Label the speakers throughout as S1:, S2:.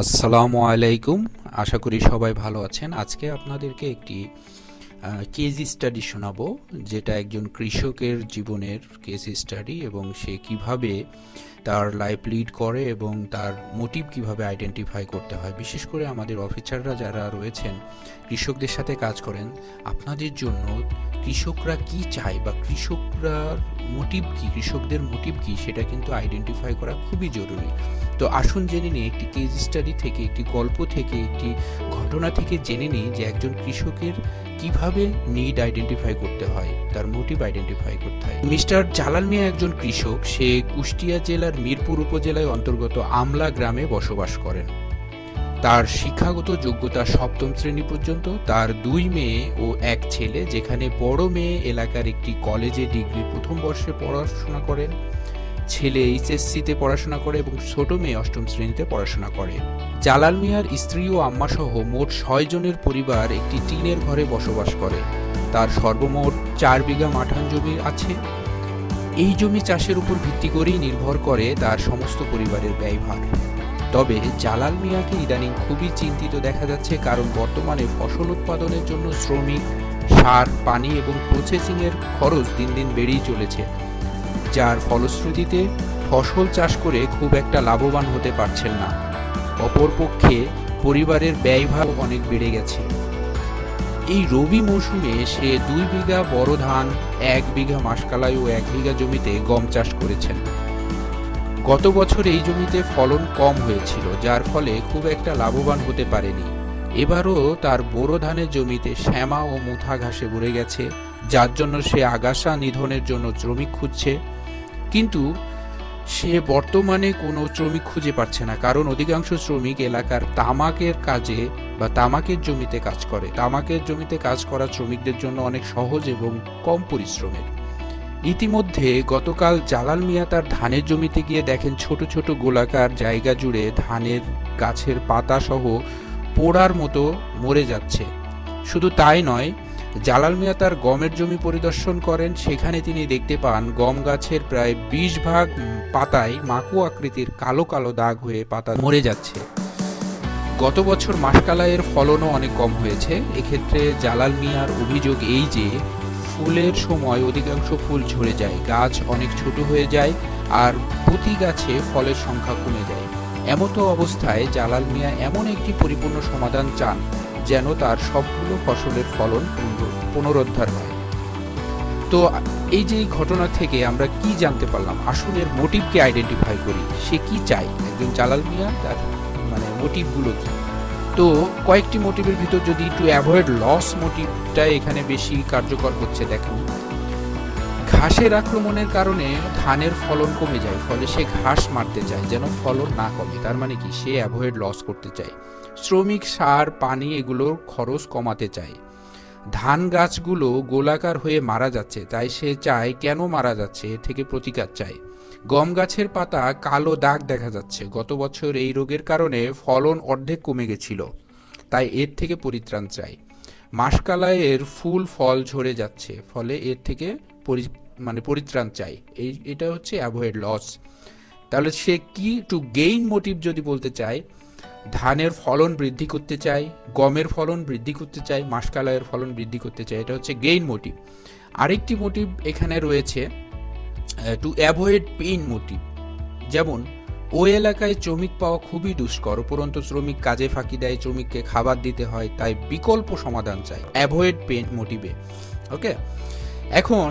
S1: আসসালামু আলাইকুম। আশা করি সবাই ভালো আছেন। আজকে আপনাদেরকে একটি কেস স্টাডি শোনাবো, যেটা একজন কৃষকের জীবনের কেস স্টাডি এবং সে কীভাবে তার লাইফ লিড করে এবং তার মোটিভ কীভাবে আইডেন্টিফাই করতে হয়। বিশেষ করে আমাদের অফিসাররা যারা রয়েছেন, কৃষকদের সাথে কাজ করেন, আপনাদের জন্য কৃষকরা কি চায় বা কৃষকরা মোটিভ কি, কৃষকদের মোটিভ কি, সেটা কিন্তু আইডেন্টিফাই করা খুবই জরুরি। তো আসুন জেনে নিই, একটি কেস স্টাডি থেকে, একটি গল্প থেকে, একটি ঘটনা থেকে জেনে নিই যে একজন কৃষকের কীভাবে নিড আইডেন্টিফাই করতে হয়, তার মোটিভ আইডেন্টিফাই করতে হয়। মিস্টার জালাল মিয়া একজন কৃষক, সে কুষ্টিয়া জেলার মিরপুর উপজেলায় অন্তর্গত আমলা গ্রামে বসবাস করেন। তার শিক্ষাগত যোগ্যতা সপ্তম শ্রেণি পর্যন্ত, তার দুই মেয়ে ও এক ছেলে, যেখানে বড় মেয়ে এলাকার একটি কলেজে ডিগ্রি প্রথম বর্ষে পড়াশোনা করেন। ছেলে এইচএসসিতে পড়াশোনা করে এবং ছোট মেয়ে অষ্টম শ্রেণীতে পড়াশোনা করে। জালাল মিয়ার স্ত্রী ও আম্মা সহ মোট ছয় জনের পরিবার একটি টিনের ঘরে বসবাস করে। তার সর্বমোট চার বিঘা মাঠান জমি আছে। এই জমি চাষের উপর ভিত্তি করেই নির্ভর করে তার সমস্ত পরিবারের ব্যয়ভার। তবে জালাল মিয়াকে ইদানিং খুবই চিন্তিত দেখা যাচ্ছে কারণ বর্তমানে ফসল উৎপাদনের জন্য শ্রমিক, সার, পানি এবং প্রসেসিংয়ের খরচ দিন দিন বেড়েই চলেছে, যার ফলশ্রুতিতে ফসল চাষ করে খুব একটা লাভবান হতে পারছেন না। অপরপক্ষে পরিবারের ব্যয়ভার অনেক বেড়ে গেছে। এই রবি মৌসুমে সে দুই বিঘা বড় ধান, এক বিঘা মাসকালাই ও এক বিঘা জমিতে গম চাষ করেছেন। গত বছর এই জমিতে ফলন কম হয়েছিল, যার ফলে খুব একটা লাভবান হতে পারেনি। এবারও তার বোরো ধানের জমিতে শ্যামা ও মুথা ঘাসে ভরে গেছে, যার জন্য সে আগাছা নিধনের জন্য শ্রমিক খুঁজছে। কিন্তু সে বর্তমানে কোনো শ্রমিক খুঁজে পাচ্ছে না, কারণ অধিকাংশ শ্রমিক এলাকার তামাকের কাজে বা তামাকের জমিতে কাজ করে। তামাকের জমিতে কাজ করা শ্রমিকদের জন্য অনেক সহজ এবং কম পরিশ্রমের। ইতিমধ্যে গতকাল জালাল মিয়া তার ধানের জমিতে গিয়ে দেখেন ছোট ছোট গোলাকার জায়গা জুড়ে ধানের গাছের পাতা সহ পোড়ার মতো মরে যাচ্ছে। শুধু তাই নয়, জালাল মিয়া তার গমের জমি পরিদর্শন করেন। সেখানে তিনি দেখতে পান, গম গাছের প্রায় বিশ ভাগ পাতায় মাকু আকৃতির কালো কালো দাগ হয়ে পাতা মরে যাচ্ছে। গত বছর মাসকালাইয়ের ফলনও অনেক কম হয়েছে। এক্ষেত্রে জালাল মিয়ার অভিযোগ এই যে ফুলের সময় অধিকাংশ ফুল ঝরে যায়। গাছ অনেক ছোট হয়ে যায় আর প্রতি গাছে ফলের সংখ্যা কমে যায়। এমতো অবস্থায় জালাল মিয়া এমন একটি পরিপূর্ণ সমাধান চান যেন তার সবগুলো ফসলের ফলন পুনরুদ্ধার হয়। তো এই যে ঘটনা থেকে আমরা কি জানতে পারলাম? আসলে মোটিভকে আইডেন্টিফাই করি। সে কি চায়? একজন জালাল মিয়া তার মানে মোটিভগুলো কি? তো কয়েকটি মোটিভের ভিতর যদি টু অ্যাভয়েড লস মোটিভটা এখানে বেশি কার্যকর হচ্ছে দেখেন। ঘাসের আক্রমণের কারণে ধানের ফলন কমে যায়, ফলে সে ঘাস মারতে চায় যেন ফলন না কমে, তার মানে কি? সে অ্যাভয়েড লস করতে চায়। শ্রমিক, সার, পানি এগুলোর খরচ কমাতে চায়। ধান গাছগুলো গোলাকার হয়ে মারা যাচ্ছে, তাই সে চায় কেন মারা যাচ্ছে এর থেকে প্রতিকার চায়। গম গাছের পাতা কালো দাগ দেখা যাচ্ছে। গত বছর এই রোগের কারণে ফলন অর্ধেক কমে গেছিল। তাই এর থেকে পরিত্রাণ চাই। মাসকালাইয়ের ফুল ফল ঝরে যাচ্ছে, ফলে এর থেকে পরি মানে পরিত্রাণ চাই। এই, এটা হচ্ছে অ্যাভয়েড লস। তাহলে সে কি টু গেইন মোটিভ যদি বলতে চায়, ধানের ফলন বৃদ্ধি করতে চাই গমের ফলন বৃদ্ধি করতে চাই মাসকালাইয়ের ফলন বৃদ্ধি করতে চাই এটা হচ্ছে গেইন মোটিভ। আরেকটি মোটিভ এখানে রয়েছে টু অ্যাভয়েড পেইন মোটিভ যেমন ওই এলাকায় শ্রমিক পাওয়া খুবই দুষ্কর, উপরন্ত শ্রমিক কাজে ফাঁকি দেয়, শ্রমিককে খাবার দিতে হয়, তাই বিকল্প সমাধান চাই অ্যাভয়েড পেইন মোটিভে ওকে এখন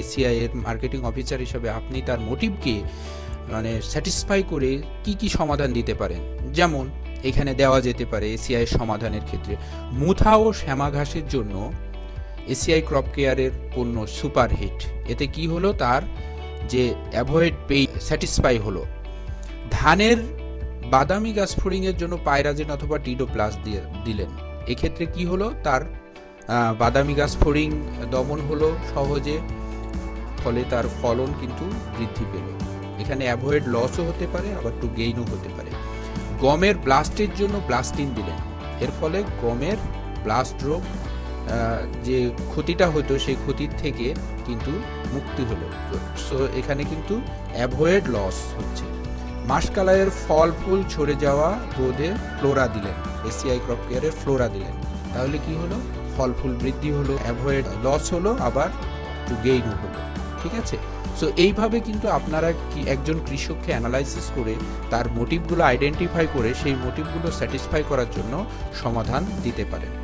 S1: এসিআই এর মার্কেটিং অফিসার হিসেবে আপনি তার মোটিভকে মানে স্যাটিসফাই করে কি কি সমাধান দিতে পারেন? যেমন, এখানে দেওয়া যেতে পারে এসিআই সমাধানের ক্ষেত্রে। মুথা ও শ্যামা ঘাসের জন্য এসিআই ক্রপ কেয়ারের পণ্য সুপারহিট এতে কি হলো? তার যে অ্যাভয়েড পে স্যাটিসফাই হলো। ধানের বাদামি গাছ ফোড়িংয়ের জন্য পায়রাজেন অথবা টিডো প্লাস দিয়ে, দিলেন। এক্ষেত্রে কি হলো? তার বাদামি গাছ ফোড়িং দমন হলো সহজে, ফলে তার ফলন কিন্তু বৃদ্ধি পেল। এখানে অ্যাভয়েড লসও হতে পারে, আবার টু গেইনও হতে পারে। গমের ব্লাস্টের জন্য ব্লাস্টিন দিলেন। এর ফলে গমের ব্লাস্ট রোগ যে ক্ষতিটা হতো সেই ক্ষতির থেকে কিন্তু মুক্তি হলো। সো এখানে কিন্তু অ্যাভয়েড লস হচ্ছে। মাসকালাইয়ের ফল ফুল ঝরে যাওয়া রোধে ফ্লোরা দিলেন এসিআই ক্রপ কেয়ারের ফ্লোরা দিলেন। তাহলে কি হলো? ফল ফুল বৃদ্ধি হলো অ্যাভয়েড লস হলো, আবার একটু গেইনও হলো। ঠিক আছে? সো এইভাবে কিন্তু আপনারা কি একজন কৃষককে অ্যানালাইসিস করে তার মোটিভগুলো আইডেন্টিফাই করে সেই মোটিভগুলো স্যাটিসফাই করার জন্য সমাধান দিতে পারেন।